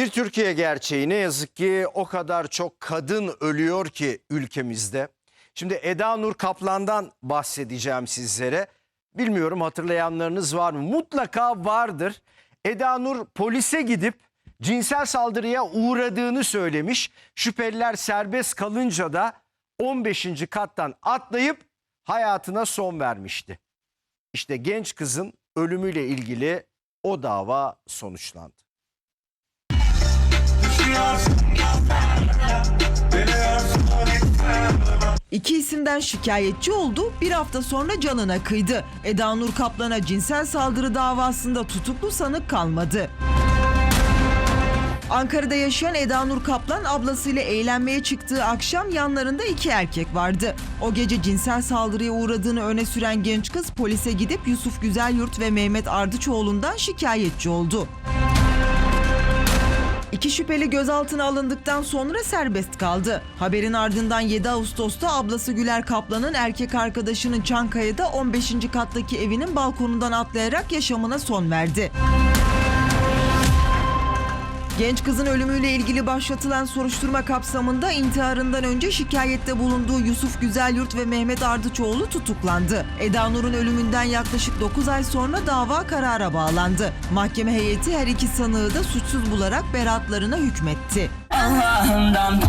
Bir Türkiye gerçeği ne yazık ki o kadar çok kadın ölüyor ki ülkemizde. Şimdi Eda Nur Kaplan'dan bahsedeceğim sizlere. Bilmiyorum hatırlayanlarınız var mı? Mutlaka vardır. Eda Nur polise gidip cinsel saldırıya uğradığını söylemiş. Şüpheliler serbest kalınca da 15. kattan atlayıp hayatına son vermişti. İşte genç kızın ölümüyle ilgili o dava sonuçlandı. İki isimden şikayetçi oldu, bir hafta sonra canına kıydı. Eda Nur Kaplan'a cinsel saldırı davasında tutuklu sanık kalmadı. Ankara'da yaşayan Eda Nur Kaplan ablasıyla eğlenmeye çıktığı akşam yanlarında iki erkek vardı. O gece cinsel saldırıya uğradığını öne süren genç kız polise gidip Yusuf Güzelyurt ve Mehmet Ardıçoğlu'ndan şikayetçi oldu. İki şüpheli gözaltına alındıktan sonra serbest kaldı. Haberin ardından 7 Ağustos'ta ablası Güler Kaplan'ın erkek arkadaşının Çankaya'da 15. kattaki evinin balkonundan atlayarak yaşamına son verdi. Genç kızın ölümüyle ilgili başlatılan soruşturma kapsamında intiharından önce şikayette bulunduğu Yusuf Güzelyurt ve Mehmet Ardıçoğlu tutuklandı. Eda Nur'un ölümünden yaklaşık 9 ay sonra dava karara bağlandı. Mahkeme heyeti her iki sanığı da suçsuz bularak beraatlarına hükmetti. Allah'ından